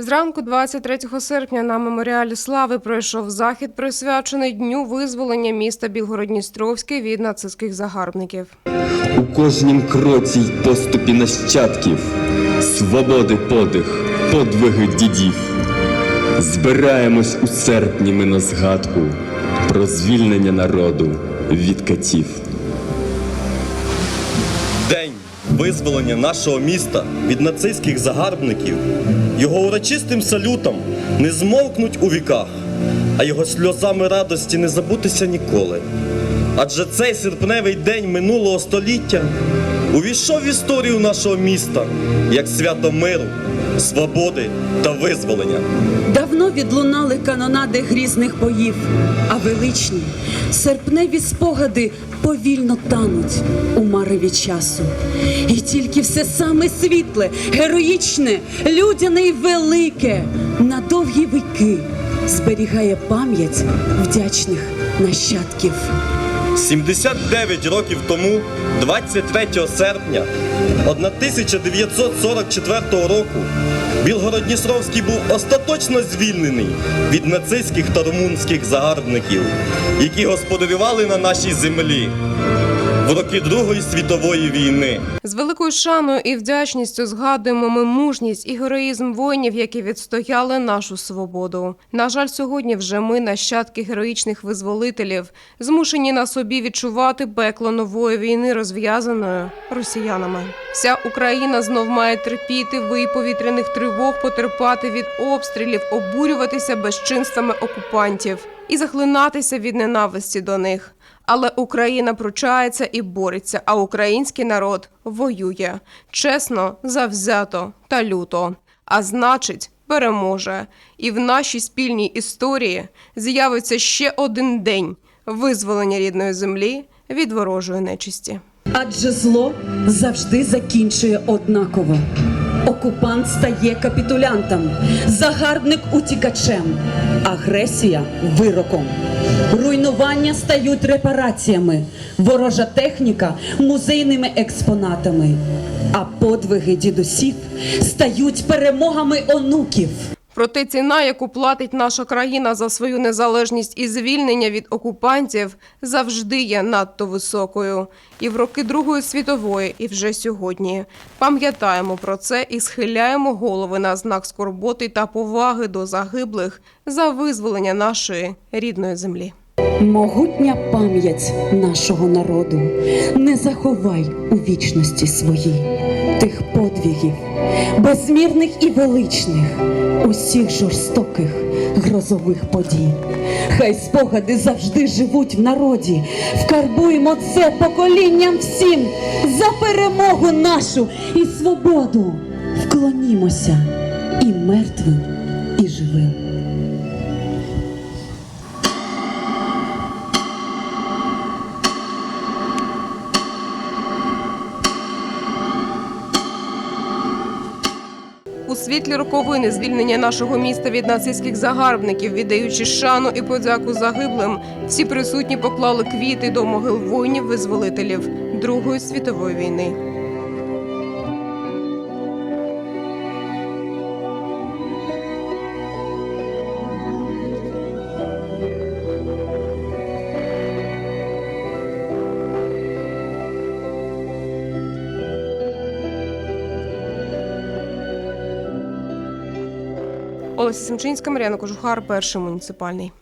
Зранку 23 серпня на меморіалі слави пройшов захід, присвячений дню визволення міста Білгородністровське від нацистських загарбників. У кожнім кроці й поступі нащадків, свободи подих, подвиги дідів. Збираємось у серпні ми на згадку про звільнення народу від катів. Визволення нашого міста від нацистських загарбників, його урочистим салютом не змовкнуть у віках, а його сльозами радості не забутися ніколи. Адже цей серпневий день минулого століття увійшов в історію нашого міста як свято миру, свободи та визволення. Давно відлунали канонади грізних боїв, а величні серпневі спогади повільно тануть у мареві часу. І тільки все саме світле, героїчне, людяне й велике на довгі віки зберігає пам'ять вдячних нащадків. 79 років тому, 23 серпня 1944 року, Білгород-Дністровський був остаточно звільнений від нацистських та румунських загарбників, які господарювали на нашій землі в роки Другої світової війни. З великою шаною і вдячністю згадуємо ми мужність і героїзм воїнів, які відстояли нашу свободу. На жаль, сьогодні вже ми, нащадки героїчних визволителів, змушені на собі відчувати пекло нової війни, розв'язаної росіянами. Вся Україна знов має терпіти вий повітряних тривог, потерпати від обстрілів, обурюватися безчинствами окупантів і захлинатися від ненависті до них. Але Україна пручається і бореться, а український народ воює чесно, завзято та люто. А значить, переможе. І в нашій спільній історії з'явиться ще один день визволення рідної землі від ворожої нечисті. Адже зло завжди закінчує однаково. Окупант стає капітулянтом, загарбник утікачем, агресія вироком. Руйнування стають репараціями, ворожа техніка музейними експонатами, а подвиги дідусів стають перемогами онуків. Проте ціна, яку платить наша країна за свою незалежність і звільнення від окупантів, завжди є надто високою. І в роки Другої світової, і вже сьогодні пам'ятаємо про це і схиляємо голови на знак скорботи та поваги до загиблих за визволення нашої рідної землі. Могутня пам'ять нашого народу, не заховай у вічності своїй тих подвігів, безмірних і величних, усіх жорстоких грозових подій. Хай спогади завжди живуть в народі. Вкарбуємо це поколінням всім за перемогу нашу і свободу. Вклонімося і мертвим, і живим. Світлі роковини звільнення нашого міста від нацистських загарбників, віддаючи шану і подяку загиблим, всі присутні поклали квіти до могил воїнів-визволителів Другої світової війни. Олеся Семчинська, Мар'яна Кожухар, перший муніципальний.